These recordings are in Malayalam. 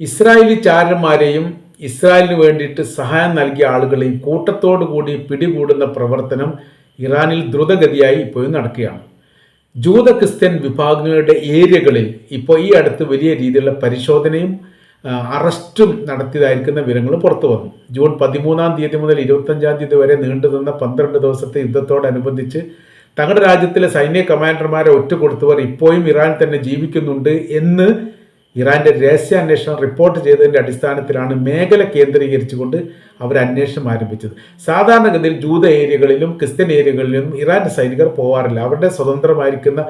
ഇസ്രായേലി ചാരന്മാരെയും ഇസ്രായേലിന് വേണ്ടിയിട്ട് സഹായം നൽകിയ ആളുകളെയും കൂട്ടത്തോടു കൂടി പിടികൂടുന്ന പ്രവർത്തനം ഇറാനിൽ ദ്രുതഗതിയായി ഇപ്പോഴും നടക്കുകയാണ്. ജൂത ക്രിസ്ത്യൻ വിഭാഗങ്ങളുടെ ഏരിയകളിൽ ഇപ്പോൾ ഈ അടുത്ത് വലിയ രീതിയിലുള്ള പരിശോധനയും അറസ്റ്റും നടത്തിയതായിരിക്കുന്ന വിവരങ്ങൾ പുറത്തു വന്നു. ജൂൺ പതിമൂന്നാം തീയതി മുതൽ ഇരുപത്തഞ്ചാം തീയതി വരെ നീണ്ടു നിന്ന പന്ത്രണ്ട് ദിവസത്തെ യുദ്ധത്തോടനുബന്ധിച്ച് തങ്ങളുടെ രാജ്യത്തിലെ സൈന്യ കമാൻഡർമാരെ ഒറ്റ കൊടുത്തവർ ഇപ്പോഴും ഇറാനിൽ തന്നെ ജീവിക്കുന്നുണ്ട് എന്ന് ഇറാന്റെ രഹസ്യാന്വേഷണം റിപ്പോർട്ട് ചെയ്തതിന്റെ അടിസ്ഥാനത്തിലാണ് മേഖല കേന്ദ്രീകരിച്ചുകൊണ്ട് അവർ അന്വേഷണം ആരംഭിച്ചത്. സാധാരണഗതിയിൽ ജൂത ഏരിയകളിലും ക്രിസ്ത്യൻ ഏരിയകളിലും ഇറാന്റെ സൈനികർ പോവാറില്ല. അവരുടെ സ്വതന്ത്രമായിരിക്കുന്ന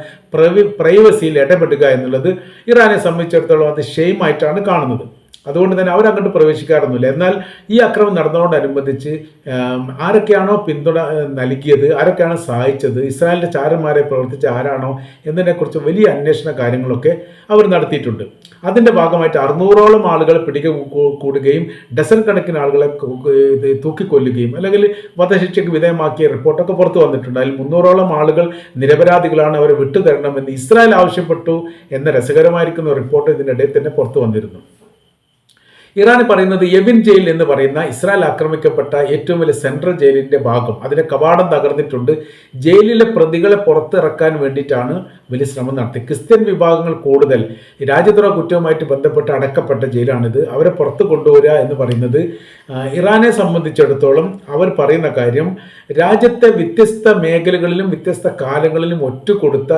പ്രൈവസിയിൽ ഇടപെടുക എന്നുള്ളത് ഇറാനെ സംബന്ധിച്ചിടത്തോളം അത് ഷെയിമായിട്ടാണ് കാണുന്നത്. അതുകൊണ്ട് തന്നെ അവരങ്ങോട്ട് പ്രവേശിക്കാറൊന്നുമില്ല. എന്നാൽ ഈ അക്രമം നടന്നതോടനുബന്ധിച്ച് ആരൊക്കെയാണോ പിന്തുണ നൽകിയത് ആരൊക്കെയാണോ സഹായിച്ചത് ഇസ്രായേലിന്റെ ചാരന്മാരെ പ്രവർത്തിച്ച ആരാണോ എന്നതിനെക്കുറിച്ച് വലിയ അന്വേഷണ കാര്യങ്ങളൊക്കെ അവർ നടത്തിയിട്ടുണ്ട്. അതിന്റെ ഭാഗമായിട്ട് അറുന്നൂറോളം ആളുകൾ പിടിക കൂടുകയും ഡസൻ കണക്കിന് ആളുകളെ തൂക്കിക്കൊല്ലുകയും അല്ലെങ്കിൽ വധശിക്ഷയ്ക്ക് വിധേയമാക്കിയ റിപ്പോർട്ടൊക്കെ പുറത്തു വന്നിട്ടുണ്ട്. അതിൽ മുന്നൂറോളം ആളുകൾ നിരപരാധികളാണ് അവരെ വിട്ടുതരണമെന്ന് ഇസ്രായേൽ ആവശ്യപ്പെട്ടു എന്ന രസകരമായിരിക്കുന്ന റിപ്പോർട്ട് ഇതിനിടയിൽ തന്നെ പുറത്തു വന്നിരുന്നു. ഇറാൻ പറയുന്നത് യെവിൻ ജയിൽ എന്ന് പറയുന്ന ഇസ്രായേൽ ആക്രമിക്കപ്പെട്ട ഏറ്റവും വലിയ സെൻട്രൽ ജയിലിന്റെ ഭാഗം. അതിന്റെ കവാടം തകർന്നിട്ടുണ്ട്. ജയിലിലെ പ്രതികളെ പുറത്തിറക്കാൻ വേണ്ടിയിട്ടാണ് വലിയ ശ്രമം നടത്തി. ക്രിസ്ത്യൻ വിഭാഗങ്ങൾ കൂടുതൽ രാജ്യദ്രോഹ കുറ്റവുമായിട്ട് ബന്ധപ്പെട്ട് അടക്കപ്പെട്ട ജയിലാണിത്. അവരെ പുറത്ത് കൊണ്ടുവരിക എന്ന് പറയുന്നത് ഇറാനെ സംബന്ധിച്ചിടത്തോളം അവർ പറയുന്ന കാര്യം രാജ്യത്തെ വ്യത്യസ്ത മേഖലകളിലും വ്യത്യസ്ത കാലങ്ങളിലും ഒറ്റുകൊടുത്ത കൊടുത്ത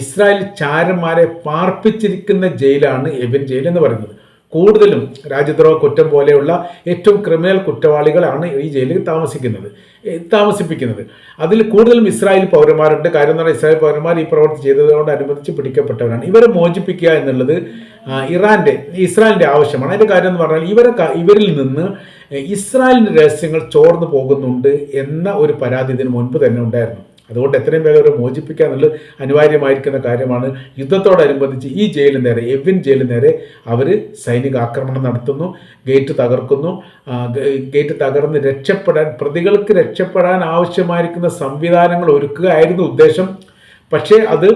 ഇസ്രായേൽ ചാരന്മാരെ പാർപ്പിച്ചിരിക്കുന്ന ജയിലാണ് എബിൻ ജയിൽ എന്ന് പറയുന്നത്. കൂടുതലും രാജ്യദ്രോഹ കുറ്റം പോലെയുള്ള ഏറ്റവും ക്രിമിനൽ കുറ്റവാളികളാണ് ഈ ജയിലിൽ താമസിക്കുന്നത് താമസിപ്പിക്കുന്നത്. അതിൽ കൂടുതലും ഇസ്രായേൽ പൗരന്മാരുണ്ട്. കാര്യം എന്ന് പറഞ്ഞാൽ ഇസ്രായേൽ പൗരന്മാർ ഈ പ്രവൃത്തി ചെയ്തതോടനുബന്ധിച്ച് പിടിക്കപ്പെട്ടവരാണ്. ഇവരെ മോചിപ്പിക്കുക എന്നുള്ളത് ഇറാന്റെ ഇസ്രായേലിന്റെ ആവശ്യമാണ്. അതിന്റെ കാര്യം എന്ന് പറഞ്ഞാൽ ഇവരെ ഇവരിൽ നിന്ന് ഇസ്രായേലിന്റെ രഹസ്യങ്ങൾ ചോർന്നു പോകുന്നുണ്ട് എന്ന ഒരു പരാതി ഇതിന് മുൻപ് തന്നെ ഉണ്ടായിരുന്നു. അതുകൊണ്ട് എത്രയും വേഗം അവരെ മോചിപ്പിക്കുക എന്നുള്ളത് അനിവാര്യമായിരിക്കുന്ന കാര്യമാണ്. യുദ്ധത്തോടനുബന്ധിച്ച് ഈ ജയിലിന് നേരെ എവിൻ ജയിലിന് നേരെ അവർ സൈനിക ആക്രമണം നടത്തുന്നു ഗേറ്റ് തകർക്കുന്നു. ഗേറ്റ് തകർന്ന് രക്ഷപ്പെടാൻ പ്രതികൾക്ക് രക്ഷപ്പെടാൻ ആവശ്യമായിരിക്കുന്ന സംവിധാനങ്ങൾ ഒരുക്കുകയായിരുന്നു ഉദ്ദേശം. പക്ഷേ അത്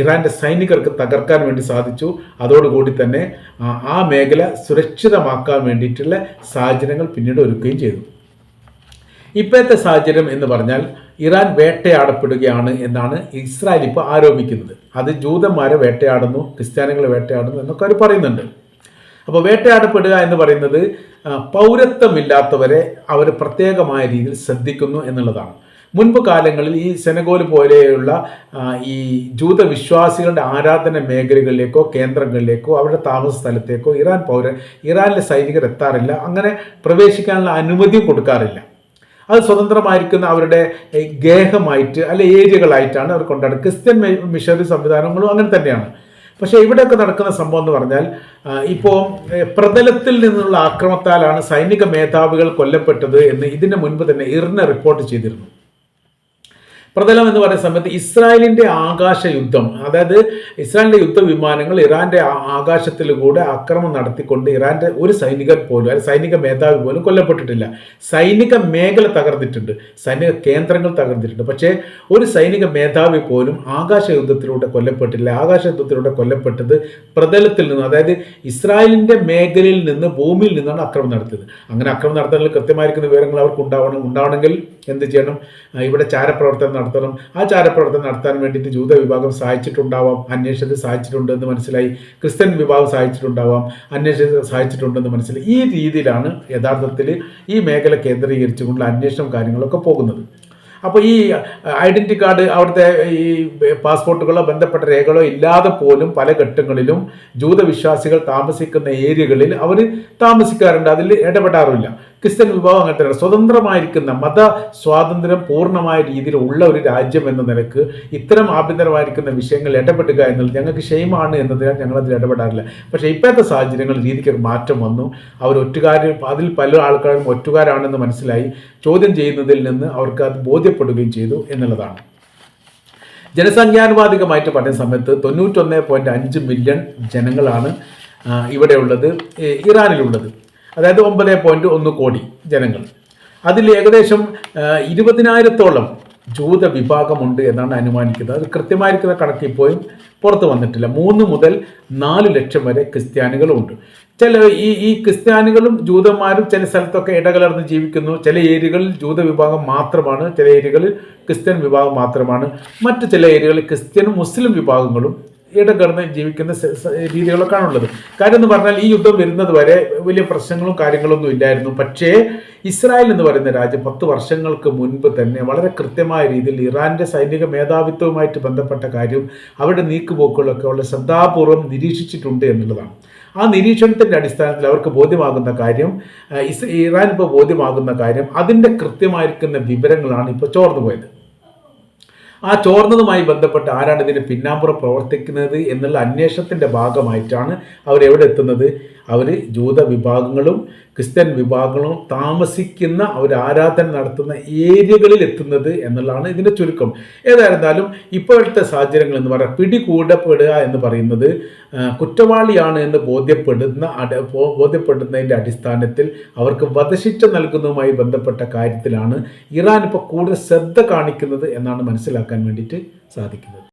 ഇറാന്റെ സൈനികർക്ക് തകർക്കാൻ വേണ്ടി സാധിച്ചു. അതോടുകൂടി തന്നെ ആ മേഖല സുരക്ഷിതമാക്കാൻ വേണ്ടിയിട്ടുള്ള സാഹചര്യങ്ങൾ പിന്നീട് ഒരുക്കുകയും ചെയ്തു. ഇപ്പോഴത്തെ സാഹചര്യം എന്ന് പറഞ്ഞാൽ ഇറാൻ വേട്ടയാടപ്പെടുകയാണ് എന്നാണ് ഇസ്രായേൽ ഇപ്പോൾ ആരോപിക്കുന്നത്. അത് ജൂതന്മാരെ വേട്ടയാടുന്നു ക്രിസ്ത്യാനികളെ വേട്ടയാടുന്നു എന്നൊക്കെ അവർ പറയുന്നുണ്ട്. അപ്പോൾ വേട്ടയാടപ്പെടുക എന്ന് പറയുന്നത് പൗരത്വമില്ലാത്തവരെ അവർ പ്രത്യേകമായ രീതിയിൽ ശ്രദ്ധിക്കുന്നു എന്നുള്ളതാണ്. മുൻപ് കാലങ്ങളിൽ ഈ സെനഗോൽ പോലെയുള്ള ഈ ജൂത വിശ്വാസികളുടെ ആരാധന മേഖലകളിലേക്കോ കേന്ദ്രങ്ങളിലേക്കോ അവരുടെ താമസ സ്ഥലത്തേക്കോ ഇറാൻ പൗര ഇറാനിലെ സൈനികർ എത്താറില്ല. അങ്ങനെ പ്രവേശിക്കാനുള്ള അനുമതി കൊടുക്കാറില്ല. അത് സ്വതന്ത്രമായിരിക്കുന്ന അവരുടെ ഗേഹമായിട്ട് അല്ലെ ഏരിയകളായിട്ടാണ് അവർ കൊണ്ടാടുന്നത്. ക്രിസ്ത്യൻ മിഷണറി സംവിധാനങ്ങളും അങ്ങനെ തന്നെയാണ്. പക്ഷേ ഇവിടെയൊക്കെ നടക്കുന്ന സംഭവം എന്ന് പറഞ്ഞാൽ ഇപ്പോൾ പ്രതലത്തിൽ നിന്നുള്ള ആക്രമത്താലാണ് സൈനിക മേധാവികൾ കൊല്ലപ്പെട്ടത് എന്ന് ഇതിന് മുൻപ് തന്നെ ഇറിനെ റിപ്പോർട്ട് ചെയ്തിരുന്നു. പ്രതലം എന്ന് പറയുന്ന സമയത്ത് ഇസ്രായേലിന്റെ ആകാശ യുദ്ധം അതായത് ഇസ്രായേലിന്റെ യുദ്ധവിമാനങ്ങൾ ഇറാന്റെ ഇറാന്റെ ആകാശത്തിലൂടെ ആക്രമണം നടത്തിക്കൊണ്ട് ഇറാന്റെ ഒരു സൈനികൻ പോലും അല്ലെങ്കിൽ സൈനിക മേധാവി പോലും കൊല്ലപ്പെട്ടിട്ടില്ല. സൈനിക മേഖല തകർന്നിട്ടുണ്ട് സൈനിക കേന്ദ്രങ്ങൾ തകർന്നിട്ടുണ്ട്. പക്ഷേ ഒരു സൈനിക മേധാവി പോലും ആകാശ യുദ്ധത്തിലൂടെ കൊല്ലപ്പെട്ടില്ല. ആകാശ യുദ്ധത്തിലൂടെ കൊല്ലപ്പെട്ടത് പ്രതലത്തിൽ നിന്ന് അതായത് ഇസ്രായേലിന്റെ മേഖലയിൽ നിന്ന് ഭൂമിയിൽ നിന്നാണ് ആക്രമണം നടത്തിയത്. അങ്ങനെ ആക്രമണം നടത്തുന്നതിൽ കൃത്യമായിരിക്കുന്ന വിവരങ്ങൾ അവർക്ക് ഉണ്ടാവണം ഉണ്ടാവണമെങ്കിൽ എന്ത് ചെയ്യണം? ഇവിടെ ചാരപ്രവർത്തനം നടത്തണം. ആ ചാരപ്രവർത്തനം നടത്താൻ വേണ്ടിയിട്ട് ജൂത വിഭാഗം സഹായിച്ചിട്ടുണ്ടാവാം. അന്വേഷണത്തിൽ സഹായിച്ചിട്ടുണ്ട് എന്ന് മനസ്സിലായി. ക്രിസ്ത്യൻ വിഭാഗം സഹായിച്ചിട്ടുണ്ടാവാം. അന്വേഷണത്തിൽ സഹായിച്ചിട്ടുണ്ടെന്ന് മനസ്സിലായി. ഈ രീതിയിലാണ് യഥാർത്ഥത്തിൽ ഈ മേഖല കേന്ദ്രീകരിച്ചുകൊണ്ടുള്ള അന്വേഷണം കാര്യങ്ങളൊക്കെ പോകുന്നത്. അപ്പോൾ ഈ ഐഡന്റി കാർഡ് അവിടുത്തെ ഈ പാസ്പോർട്ടുകളോ ബന്ധപ്പെട്ട രേഖകളോ ഇല്ലാതെ പോലും പല ഘട്ടങ്ങളിലും ജൂതവിശ്വാസികൾ താമസിക്കുന്ന ഏരിയകളിൽ അവർ താമസിക്കാറുണ്ട്. അതിൽ ഇടപെടാറില്ല ക്രിസ്ത്യൻ വിഭാഗം അങ്ങനെ സ്വതന്ത്രമായിരിക്കുന്ന മത സ്വാതന്ത്ര്യം പൂർണമായ രീതിയിൽ ഉള്ള ഒരു രാജ്യം എന്ന നിലയ്ക്ക് ഇത്തരം ആഭ്യന്തരമായിരിക്കുന്ന വിഷയങ്ങൾ ഇടപെടുക എന്നുള്ളത് ഞങ്ങൾക്ക് ക്ഷേമമാണ് എന്നതിനാൽ ഞങ്ങൾ അതിൽ ഇടപെടാറില്ല. പക്ഷേ ഇപ്പോഴത്തെ സാഹചര്യങ്ങൾ രീതിക്ക് മാറ്റം വന്നു. അവർ ഒറ്റുകാർ അതിൽ പല ആൾക്കാരും ഒറ്റുകാരാണെന്ന് മനസ്സിലായി. ചോദ്യം ചെയ്യുന്നതിൽ നിന്ന് അവർക്ക് അത് ബോധ്യപ്പെടുകയും ചെയ്തു എന്നുള്ളതാണ്. ജനസംഖ്യാനുപാതികമായിട്ട് പറഞ്ഞ സമയത്ത് തൊണ്ണൂറ്റൊന്ന് പോയിന്റ് അഞ്ച് മില്യൺ ജനങ്ങളാണ് ഇവിടെയുള്ളത് ഇറാനിലുള്ളത്. അതായത് ഒമ്പത് പോയിന്റ് ഒന്ന് കോടി ജനങ്ങൾ. അതിൽ ഏകദേശം ഇരുപതിനായിരത്തോളം ജൂത വിഭാഗമുണ്ട് എന്നാണ് അനുമാനിക്കുന്നത്. അത് കൃത്യമായിരിക്കുന്ന കണക്ക് ഇപ്പോഴും പുറത്തു വന്നിട്ടില്ല. മൂന്ന് മുതൽ നാല് ലക്ഷം വരെ ക്രിസ്ത്യാനികളുണ്ട്. ചില ഈ ഈ ക്രിസ്ത്യാനികളും ജൂതന്മാരും ചില സ്ഥലത്തൊക്കെ ഇടകലർന്ന് ജീവിക്കുന്നു. ചില ഏരിയകളിൽ ജൂത വിഭാഗം മാത്രമാണ് ചില ഏരിയകളിൽ ക്രിസ്ത്യൻ വിഭാഗം മാത്രമാണ്. മറ്റു ചില ഏരിയകളിൽ ക്രിസ്ത്യനും മുസ്ലിം വിഭാഗങ്ങളും ഇടകലർന്ന് ജീവിക്കുന്ന രീതികളൊക്കെയാണ് ഉള്ളത് കാര്യം എന്ന് പറഞ്ഞാൽ ഈ യുദ്ധം വരുന്നത് വരെ വലിയ പ്രശ്നങ്ങളും കാര്യങ്ങളൊന്നും ഇല്ലായിരുന്നു. പക്ഷേ ഇസ്രായേൽ എന്ന് പറയുന്ന രാജ്യം പത്ത് വർഷങ്ങൾക്ക് മുൻപ് തന്നെ വളരെ കൃത്യമായ രീതിയിൽ ഇറാന്റെ സൈനിക മേധാവിത്വവുമായിട്ട് ബന്ധപ്പെട്ട കാര്യം അവരുടെ നീക്കുപോക്കുകളൊക്കെ വളരെ ശ്രദ്ധാപൂർവം നിരീക്ഷിച്ചിട്ടുണ്ട് എന്നുള്ളതാണ്. ആ നിരീക്ഷണത്തിന്റെ അടിസ്ഥാനത്തിൽ അവർക്ക് ബോധ്യമാകുന്ന കാര്യം ഇറാൻ ഇപ്പോൾ ബോധ്യമാകുന്ന കാര്യം അതിന്റെ കൃത്യമായിരിക്കുന്ന വിവരങ്ങളാണ് ഇപ്പോൾ ചോർന്നു പോയത് ആ ചോർന്നതുമായി ബന്ധപ്പെട്ട് ആരാണ് ഇതിന് പിന്നാമ്പുറം പ്രവർത്തിക്കുന്നത് എന്നുള്ള അന്വേഷണത്തിന്റെ ഭാഗമായിട്ടാണ് അവരെവിടെ എത്തുന്നത്? അവർ ജൂത വിഭാഗങ്ങളും ക്രിസ്ത്യൻ വിഭാഗങ്ങളും താമസിക്കുന്ന അവർ ആരാധന നടത്തുന്ന ഏരിയകളിൽ എത്തുന്നത് എന്നുള്ളതാണ് ഇതിന്റെ ചുരുക്കം. ഏതായിരുന്നാലും ഇപ്പോഴത്തെ സാഹചര്യങ്ങൾ എന്ന് പറയുക പിടികൂടപ്പെടുക എന്ന് പറയുന്നത് കുറ്റവാളിയാണ് എന്ന് ബോധ്യപ്പെടുന്ന ബോധ്യപ്പെടുന്നതിന്റെ അടിസ്ഥാനത്തിൽ അവർക്ക് വധശിക്ഷ നൽകുന്നതുമായി ബന്ധപ്പെട്ട കാര്യത്തിലാണ് ഇറാൻ ഇപ്പോൾ കൂടുതൽ ശ്രദ്ധ കാണിക്കുന്നത് എന്നാണ് മനസ്സിലാക്കാൻ വേണ്ടിയിട്ട് സാധിക്കുന്നത്.